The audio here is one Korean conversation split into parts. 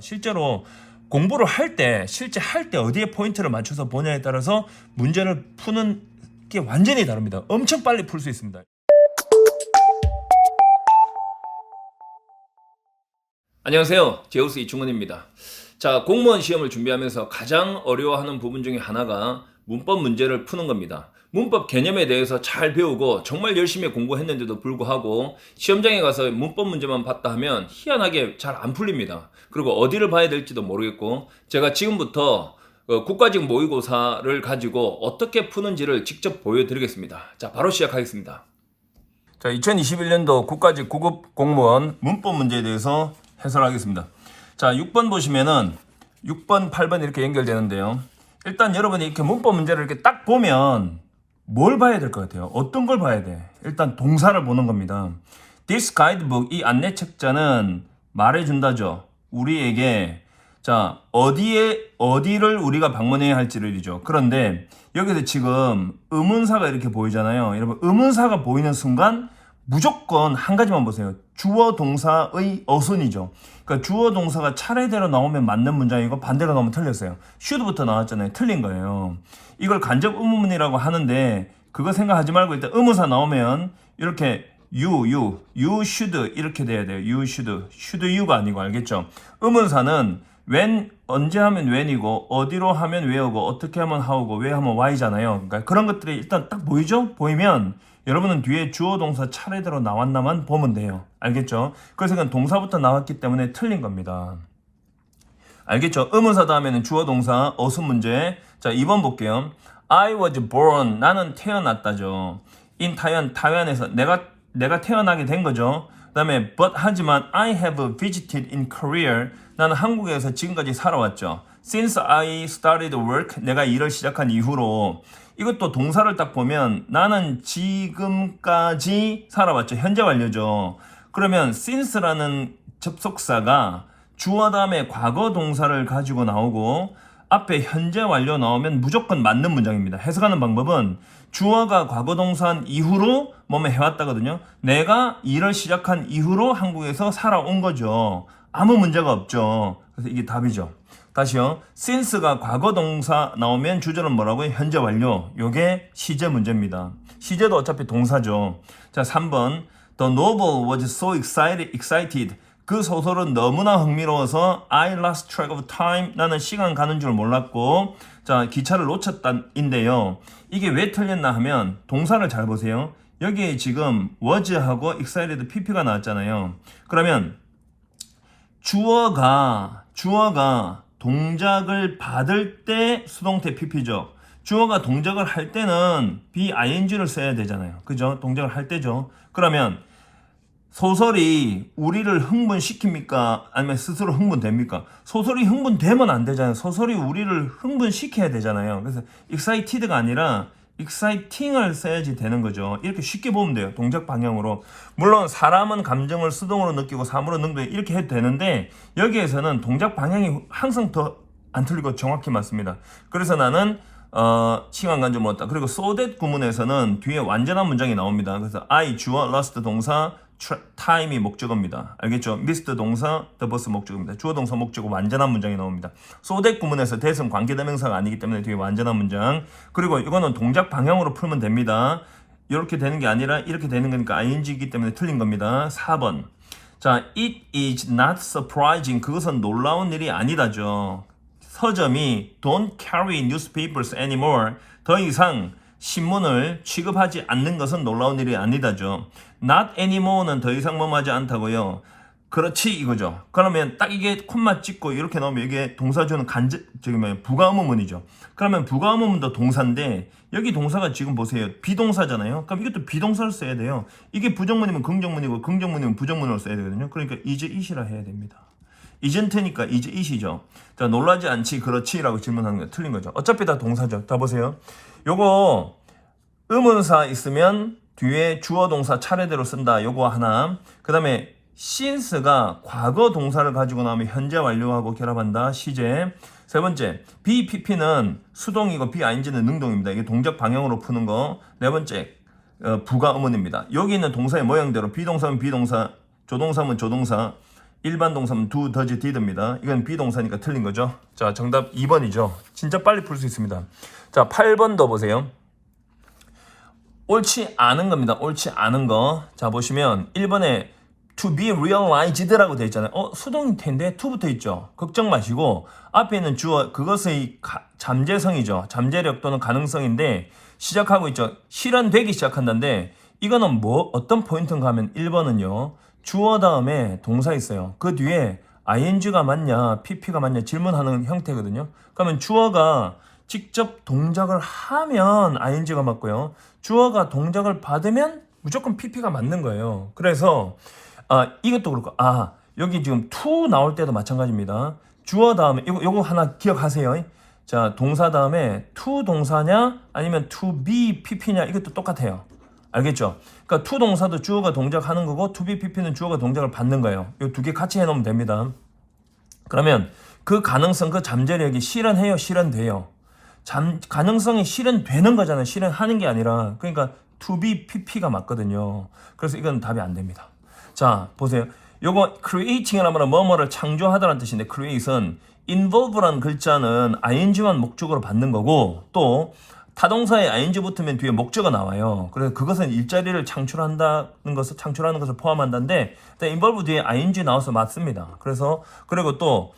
실제로 공부를 할 때 실제 할 때 어디에 포인트를 맞춰서 보냐에 따라서 문제를 푸는 게 완전히 다릅니다. 엄청 빨리 풀 수 있습니다. 안녕하세요. 제우스 이충원입니다. 자, 공무원 시험을 준비하면서 가장 어려워하는 부분 중에 하나가 문법 문제를 푸는 겁니다. 문법 개념에 대해서 잘 배우고 정말 열심히 공부했는데도 불구하고 시험장에 가서 문법 문제만 봤다 하면 희한하게 잘 안 풀립니다. 그리고 어디를 봐야 될지도 모르겠고 제가 지금부터 어, 국가직 모의고사를 가지고 어떻게 푸는지를 직접 보여드리겠습니다. 자, 바로 시작하겠습니다. 자, 2021년도 국가직 구급 공무원 문법 문제에 대해서 해설하겠습니다. 자, 6번 보시면은 6번, 8번 이렇게 연결되는데요. 일단 여러분이 이렇게 문법 문제를 이렇게 딱 보면 뭘 봐야 될 것 같아요? 어떤 걸 봐야 돼? 일단 동사를 보는 겁니다. This guidebook, 이 안내 책자는 말해준다죠. 우리에게 자 어디에 어디를 우리가 방문해야 할지를이죠. 그런데 여기서 지금 의문사가 이렇게 보이잖아요. 여러분 의문사가 보이는 순간 무조건 한 가지만 보세요. 주어 동사의 어순이죠. 그러니까 주어 동사가 차례대로 나오면 맞는 문장이고 반대로 나오면 틀렸어요. should부터 나왔잖아요. 틀린 거예요. 이걸 간접 의문문이라고 하는데 그거 생각하지 말고 일단 의문사 나오면 이렇게 you, you, you should 이렇게 돼야 돼요. you should, should you가 아니고 알겠죠? 의문사는 when 언제 하면 when이고 어디로 하면 where고 어떻게 하면 how고 왜 하면 why잖아요. 그러니까 그런 것들이 일단 딱 보이죠? 보이면 여러분은 뒤에 주어 동사 차례대로 나왔나만 보면 돼요. 알겠죠? 그래서 그냥 동사부터 나왔기 때문에 틀린 겁니다. 알겠죠? 의문사 다음에는 주어 동사 어순 문제. 자, 2번 볼게요. I was born. 나는 태어났다죠. in 타현 타현에서 내가 내가 태어나게 된 거죠. 그다음에 but 하지만 I have visited in Korea. 나는 한국에서 지금까지 살아왔죠. Since I started work, 내가 일을 시작한 이후로 이것도 동사를 딱 보면 나는 지금까지 살아왔죠. 현재 완료죠. 그러면 since라는 접속사가 주어 다음에 과거 동사를 가지고 나오고 앞에 현재 완료 나오면 무조건 맞는 문장입니다. 해석하는 방법은 주어가 과거 동사한 이후로 뭐뭐 해왔다거든요. 내가 일을 시작한 이후로 한국에서 살아온 거죠. 아무 문제가 없죠. 그래서 이게 답이죠. 다시요. since가 과거 동사 나오면 주절은 뭐라고요? 현재 완료. 요게 시제 문제입니다. 시제도 어차피 동사죠. 자, 3번. The novel was so excited, excited. 그 소설은 너무나 흥미로워서 I lost track of time. 나는 시간 가는 줄 몰랐고 자 기차를 놓쳤다인데요. 이게 왜 틀렸나 하면 동사를 잘 보세요. 여기에 지금 was하고 excited pp가 나왔잖아요. 그러면 주어가 주어가 동작을 받을 때 수동태 pp죠. 주어가 동작을 할 때는 bing를 써야 되잖아요. 그죠? 동작을 할 때죠. 그러면 소설이 우리를 흥분시킵니까? 아니면 스스로 흥분됩니까? 소설이 흥분되면 안 되잖아요. 소설이 우리를 흥분시켜야 되잖아요. 그래서 excited가 아니라 exciting을 써야지 되는 거죠. 이렇게 쉽게 보면 돼요. 동작 방향으로. 물론 사람은 감정을 수동으로 느끼고 사물로 능도 이렇게 해도 되는데 여기에서는 동작 방향이 항상 더 안 틀리고 정확히 맞습니다. 그래서 나는 어, 시간 간줄 몰랐다. 그리고 so that 구문에서는 뒤에 완전한 문장이 나옵니다. 그래서 I 주어 lost 동사 time이 목적어입니다. 알겠죠? missed 동사 the bus 목적어입니다. 주어 동사 목적어 완전한 문장이 나옵니다. so that 구문에서 that은 관계대명사가 아니기 때문에 뒤에 완전한 문장. 그리고 이거는 동작 방향으로 풀면 됩니다. 이렇게 되는 게 아니라 이렇게 되는 거니까 ing이기 때문에 틀린 겁니다. 4번. 자, it is not surprising. 그것은 놀라운 일이 아니다죠. 서점이 don't carry newspapers anymore. 더 이상 신문을 취급하지 않는 것은 놀라운 일이 아니다죠. not anymore는 더 이상 뭐하지 않다고요. 그렇지 이거죠. 그러면 딱 이게 콤마 찍고 이렇게 나오면 이게 동사조는 간접 저기 뭐야 부가의문문이죠. 그러면 부가의문문도 동사인데 여기 동사가 지금 보세요 비동사잖아요. 그럼 이것도 비동사를 써야 돼요. 이게 부정문이면 긍정문이고 긍정문이면 부정문으로 써야 되거든요. 그러니까 이제 이시라 해야 됩니다. 이젠트니까 이제 이시죠. 자, 놀라지 않지, 그렇지라고 질문하는 게 틀린 거죠. 어차피 다 동사죠. 다 보세요. 요거 의문사 있으면 뒤에 주어 동사 차례대로 쓴다. 요거 하나. 그 다음에 since가 과거 동사를 가지고 나오면 현재 완료하고 결합한다. 시제. 세 번째, BPP는 수동이고 BING는 능동입니다. 이게 동작 방향으로 푸는 거. 네 번째, 어, 부가 의문입니다. 여기 있는 동사의 모양대로 비동사면 비동사, 조동사면 조동사, 일반 동사는 do, does, did입니다. 이건 비동사니까 틀린 거죠. 자, 정답 2번이죠. 진짜 빨리 풀 수 있습니다. 자, 8번 더 보세요. 옳지 않은 겁니다. 옳지 않은 거. 자, 보시면 1번에 to be realized라고 되어 있잖아요. 어, 수동태인데 to 붙어 있죠. 걱정 마시고 앞에 있는 주어 그것의 가- 잠재성이죠. 잠재력 또는 가능성인데 시작하고 있죠. 실현되기 시작한다는데 이거는 뭐 어떤 포인트인가 하면 1번은요. 주어 다음에 동사 있어요. 그 뒤에 ing가 맞냐, pp가 맞냐 질문하는 형태거든요. 그러면 주어가 직접 동작을 하면 ing가 맞고요. 주어가 동작을 받으면 무조건 pp가 맞는 거예요. 그래서 아 이것도 그렇고 아 여기 지금 to 나올 때도 마찬가지입니다. 주어 다음에 이거 요거 하나 기억하세요. 자 동사 다음에 to 동사냐 아니면 to be pp냐 이것도 똑같아요. 알겠죠? 그러니까 to 동사도 주어가 동작하는 거고 to be pp는 주어가 동작을 받는 거예요. 이 두 개 같이 해놓으면 됩니다. 그러면 그 가능성, 그 잠재력이 실현해요, 실현돼요. 잠, 가능성이 실현되는 거잖아요. 실현하는 게 아니라. 그러니까 to be pp가 맞거든요. 그래서 이건 답이 안 됩니다. 자, 보세요. 요거 creating이라는 말은 뭐뭐를 창조하다라는 뜻인데 create은 involve라는 글자는 ing만 목적으로 받는 거고 또 타동사에 ing 붙으면 뒤에 목적어가 나와요. 그래서 그것은 일자리를 창출한다는 것을 창출하는 것을 포함한다는데 일단 involve 뒤에 ing 나와서 맞습니다. 그래서 그리고 또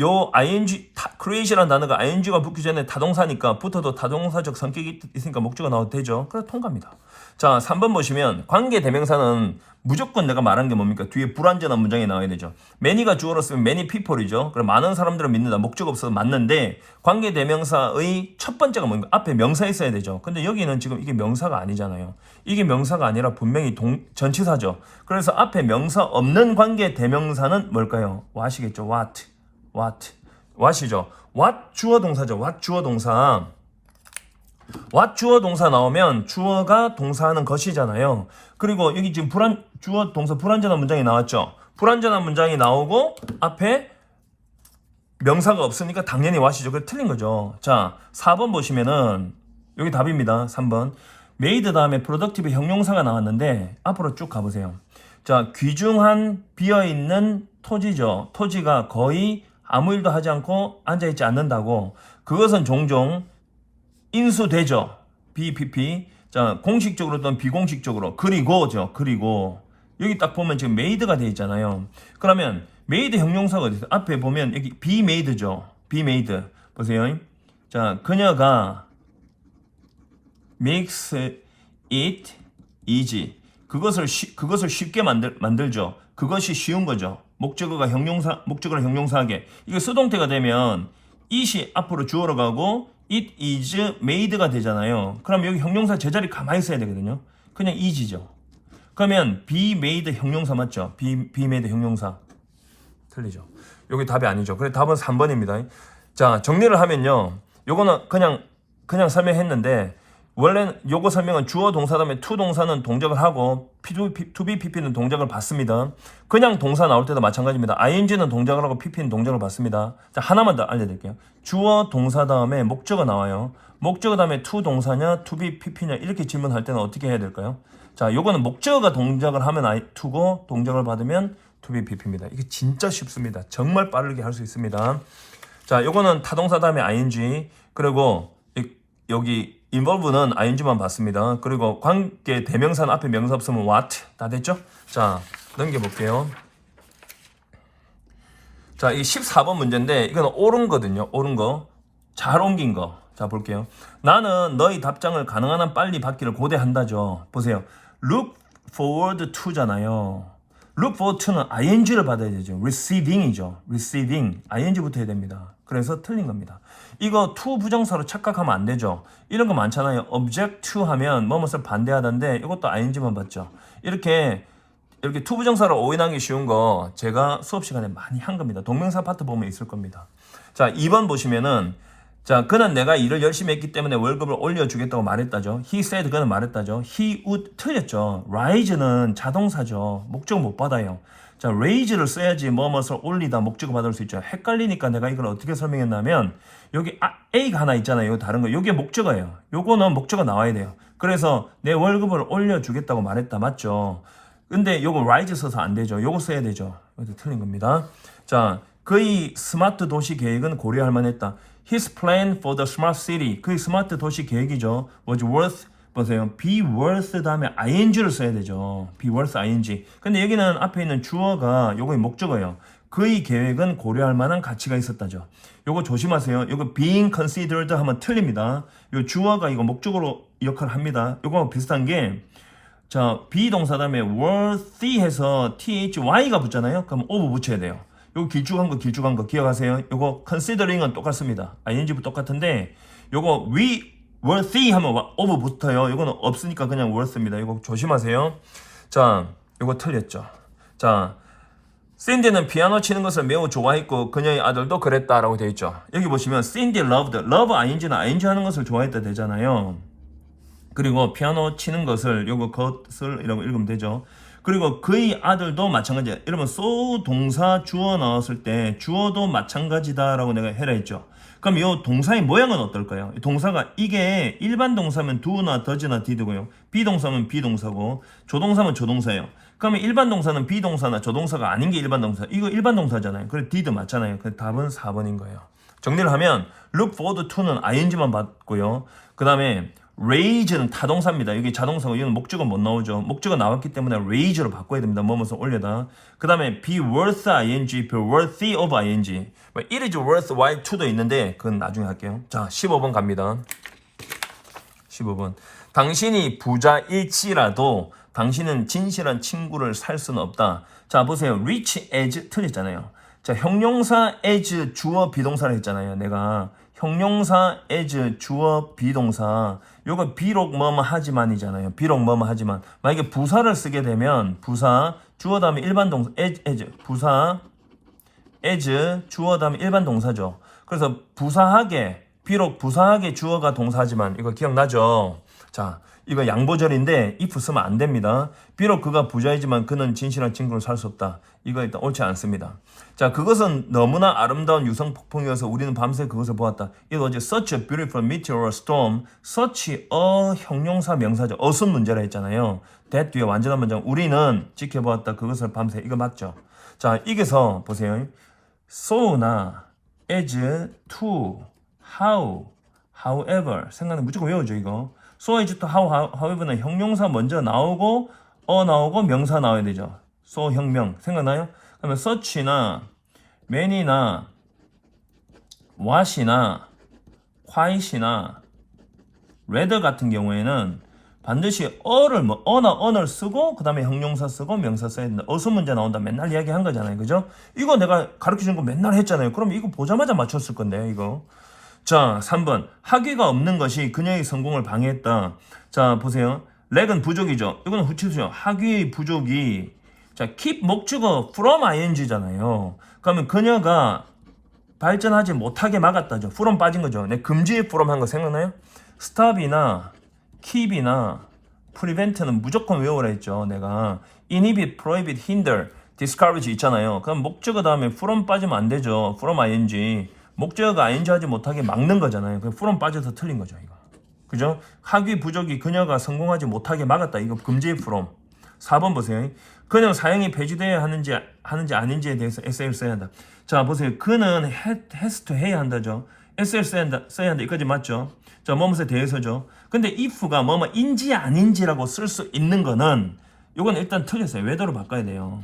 요 ing 타, creation이라는 단어가 ing가 붙기 전에 타동사니까 붙어도 타동사적 성격이 있으니까 목적어 나와도 되죠. 그래서 통과입니다. 자, 3번 보시면 관계 대명사는 무조건 내가 말한 게 뭡니까? 뒤에 불완전한 문장이 나와야 되죠. many가 주어로 쓰면 many people이죠. 그럼 많은 사람들을 믿는다. 목적 없어도 맞는데 관계 대명사의 첫 번째가 뭡니까? 앞에 명사 있어야 되죠. 근데 여기는 지금 이게 명사가 아니잖아요. 이게 명사가 아니라 분명히 동, 전치사죠. 그래서 앞에 명사 없는 관계 대명사는 뭘까요? what이겠죠. what. What. what이죠. what 주어 동사죠. what 주어 동사. what 주어 동사 나오면 주어가 동사하는 것이잖아요. 그리고 여기 지금 불안 주어 동사 불완전한 문장이 나왔죠. 불완전한 문장이 나오고 앞에 명사가 없으니까 당연히 what이죠. 그 틀린 거죠. 자, 4번 보시면은 여기 답입니다. 3번. made 다음에 productive 형용사가 나왔는데 앞으로 쭉 가보세요. 자, 귀중한 비어있는 토지죠. 토지가 거의 아무 일도 하지 않고 앉아있지 않는다고. 그것은 종종 인수되죠. BPP. 자, 공식적으로 또는 비공식적으로. 그리고죠. 그리고. 여기 딱 보면 지금 made가 되어 있잖아요. 그러면 made 형용사가 어디 있어요? 앞에 보면 여기 be made. 보세요. 자, 그녀가 makes it easy. 그것을 쉬, 그것을 쉽게 만들 만들죠. 그것이 쉬운 거죠. 목적어가 형용사 목적어를 형용사하게. 이게 수동태가 되면 it이 앞으로 주어로 가고 it is made가 되잖아요. 그럼 여기 형용사 제자리 가만히 있어야 되거든요. 그냥 is죠. 그러면 be made 형용사 맞죠? be, be made 형용사. 틀리죠. 여기 답이 아니죠. 그래 답은 3번입니다. 자, 정리를 하면요. 요거는 그냥 그냥 설명했는데 원래는 요거 설명은 주어 동사 다음에 to 동사는 동작을 하고 to be pp는 동작을 받습니다. 그냥 동사 나올 때도 마찬가지입니다. ing는 동작을 하고 pp는 동작을 받습니다. 자, 하나만 더 알려드릴게요. 주어 동사 다음에 목적어 나와요. 목적어 다음에 to 동사냐, to be pp냐 이렇게 질문할 때는 어떻게 해야 될까요? 자, 요거는 목적어가 동작을 하면 I, to고 동작을 받으면 to be pp입니다. 이게 진짜 쉽습니다. 정말 빠르게 할 수 있습니다. 자, 요거는 타동사 다음에 ing 그리고 이- 여기 involve는 ing만 받습니다. 그리고 관계 대명사는 앞에 명사 없으면 what 다 됐죠? 자, 넘겨 볼게요. 자, 이 14번 문제인데 이거는 옳은 거든요. 옳은 거. 잘 옮긴 거. 자, 볼게요. 나는 너희 답장을 가능한 한 빨리 받기를 고대한다죠. 보세요. look forward to잖아요. look forward to는 ing를 받아야 되죠. receiving이죠. receiving. ing 붙어야 됩니다. 그래서 틀린 겁니다. 이거 to 부정사로 착각하면 안 되죠. 이런 거 많잖아요. object to 하면 뭐뭐를 반대하던데 이것도 ing만 받죠. 이렇게 이렇게 투 부정사로 오인하기 쉬운 거 제가 수업 시간에 많이 한 겁니다. 동명사 파트 보면 있을 겁니다. 자, 2번 보시면은 자, 그는 내가 일을 열심히 했기 때문에 월급을 올려주겠다고 말했다죠. He said 그는 말했다죠. He would 틀렸죠. rise는 자동사죠. 목적 못 받아요. 자, raise를 써야지 뭐뭐를 올리다 목적을 받을 수 있죠. 헷갈리니까 내가 이걸 어떻게 설명했냐면 여기 아, A가 하나 있잖아요. 이거 다른 거. 요게 목적어예요. 요거는 목적어 나와야 돼요. 그래서 내 월급을 올려주겠다고 말했다. 맞죠? 근데 요거 rise 써서 안 되죠. 요거 써야 되죠. 이것도 틀린 겁니다. 자, 그의 스마트 도시 계획은 고려할 만했다. His plan for the smart city. 그의 스마트 도시 계획이죠. was worth 보세요. be worth 다음에 ing를 써야 되죠. be worth ing. 근데 여기는 앞에 있는 주어가 요거의 목적어예요. 그의 계획은 고려할 만한 가치가 있었다죠. 요거 조심하세요. 요거 being considered 하면 틀립니다. 요 주어가 이거 목적으로 역할을 합니다. 요거 비슷한 게 자, 비동사 다음에 worthy 해서 thy가 붙잖아요. 그럼 over 붙여야 돼요. 요거 길쭉한 거 길쭉한 거 기억하세요. 요거 considering은 똑같습니다. ing부 똑같은데 요거 we worthy 하면 와- over 붙어요. 요거는 없으니까 그냥 worth입니다. 요거 조심하세요. 자, 요거 틀렸죠. 자, 신디는 피아노 치는 것을 매우 좋아했고 그녀의 아들도 그랬다라고 되어 있죠. 여기 보시면 Cindy loved, love ing는 ing 하는 것을 좋아했다 되잖아요. 그리고 피아노 치는 것을 요거 것을 이라고 읽으면 되죠. 그리고 그의 아들도 마찬가지야. 여러분 so 동사 주어 넣었을 때 주어도 마찬가지다라고 내가 해라 했죠. 그럼 요 동사의 모양은 어떨까요? 이 동사가 이게 일반 동사면 do나 does나 did고요. 비동사면 비동사고 조동사면 조동사예요. 그러면 일반 동사는 비동사나 조동사가 아닌 게 일반 동사. 이거 일반 동사잖아요. 그래 did 맞잖아요. 그 답은 4번인 거예요. 정리를 하면 look forward to는 ing만 받고요. 그 다음에 raise는 타동사입니다. 여기 자동사고 이건 목적어 못 나오죠. 목적어 나왔기 때문에 raise로 바꿔야 됩니다. 뭐뭐서 올려다. 그 다음에 be worth ing, be worthy of ing. 뭐 it is worthwhile to도 있는데 그건 나중에 할게요. 자, 15번 갑니다. 15번. 당신이 부자일지라도 당신은 진실한 친구를 살 수는 없다. 자, 보세요. rich as 틀렸잖아요. 자, 형용사 as 주어 비동사를 했잖아요. 내가 형용사 as 주어 비동사. 요거 비록 뭐뭐 하지만이잖아요. 비록 뭐뭐 하지만. 만약에 부사를 쓰게 되면 부사 주어 다음에 일반 동사 as, as 부사 as 주어 다음에 일반 동사죠. 그래서 부사하게 비록 부사하게 주어가 동사지만 이거 기억나죠? 자, 이거 양보절인데 if 쓰면 안 됩니다. 비록 그가 부자이지만 그는 진실한 친구를 살 수 없다. 이거 일단 옳지 않습니다. 자, 그것은 너무나 아름다운 유성 폭풍이어서 우리는 밤새 그것을 보았다. It was such a beautiful meteor storm. such a 형용사 명사죠. 어순 문제라 했잖아요. that 뒤에 완전한 문장. 우리는 지켜보았다. 그것을 밤새. 이거 맞죠? 자, 이게서 보세요. so나 as, to, how, however 생각은 무조건 외우죠 이거. So as to how, how, however는 형용사 먼저 나오고 어 나오고 명사 나와야 되죠. so 형명 생각나요? 그러면 such나 many나 what이나 why이나 rather 같은 경우에는 반드시 어를 뭐 어나 언을 쓰고 그다음에 형용사 쓰고 명사 써야 된다. 어수 문제 나온다. 맨날 이야기한 거잖아요. 그죠? 이거 내가 가르쳐 준거 맨날 했잖아요. 그럼 이거 보자마자 맞췄을 건데 이거. 자, 3번. 학위가 없는 것이 그녀의 성공을 방해했다. 자, 보세요. 렉은 부족이죠. 이거는 후치수죠. 학위의 부족이 자, keep 목적어 from ing잖아요. 그러면 그녀가 발전하지 못하게 막았다죠. from 빠진 거죠. 내 금지의 from 한 거 생각나요? stop이나 keep이나 prevent는 무조건 외우라 했죠. 내가 inhibit, prohibit, hinder, discourage 있잖아요. 그럼 목적어 다음에 from 빠지면 안 되죠. from ing. 목적어가 ing 하지 못하게 막는 거잖아요. 그 from 빠져서 틀린 거죠, 이거. 그죠? 학위 부족이 그녀가 성공하지 못하게 막았다. 이거 금지의 from. 4번 보세요. 그는 사형이 폐지되어야 하는지 하는지 아닌지에 대해서 에세이를 써야 한다. 자, 보세요. 그는 to 해야 한다죠. 에세이를 써야 한다. 써야 한다. 이까지 맞죠? 자, 뭐뭐에 대해서죠. 근데 if가 뭐뭐 인지 아닌지라고 쓸 수 있는 거는 이건 일단 틀렸어요. 외도로 바꿔야 돼요.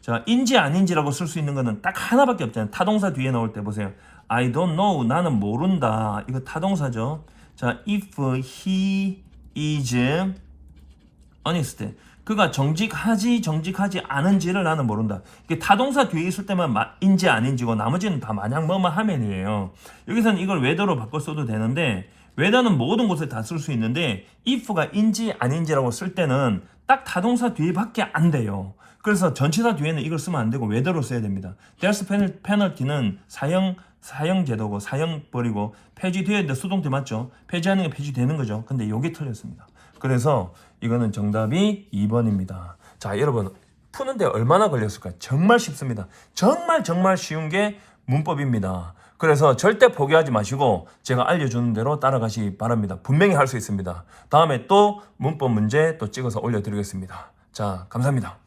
자, 인지 아닌지라고 쓸 수 있는 거는 딱 하나밖에 없잖아요. 타동사 뒤에 나올 때 보세요. I don't know. 나는 모른다. 이거 타동사죠. 자, if he is honest. 그가 정직하지 정직하지 않은지를 나는 모른다. 이게 타동사 뒤에 있을 때만 마- 인지 아닌지고 나머지는 다 마냥 뭐뭐 하면이에요. 여기서는 이걸 웨더로 바꿔 써도 되는데 웨더는 모든 곳에 다 쓸 수 있는데 if가 인지 아닌지라고 쓸 때는 딱 타동사 뒤에밖에 안 돼요. 그래서 전치사 뒤에는 이걸 쓰면 안 되고 웨더로 써야 됩니다. 데스 페널티는 사형 사형 제도고 사형 버리고 폐지돼야 돼 수동태 맞죠? 폐지하는 게 폐지되는 거죠. 근데 요게 틀렸습니다. 그래서 이거는 정답이 2번입니다. 자, 여러분 푸는데 얼마나 걸렸을까요? 정말 쉽습니다. 정말 정말 쉬운 게 문법입니다. 그래서 절대 포기하지 마시고 제가 알려주는 대로 따라가시 바랍니다. 분명히 할 수 있습니다. 다음에 또 문법 문제 또 찍어서 올려드리겠습니다. 자, 감사합니다.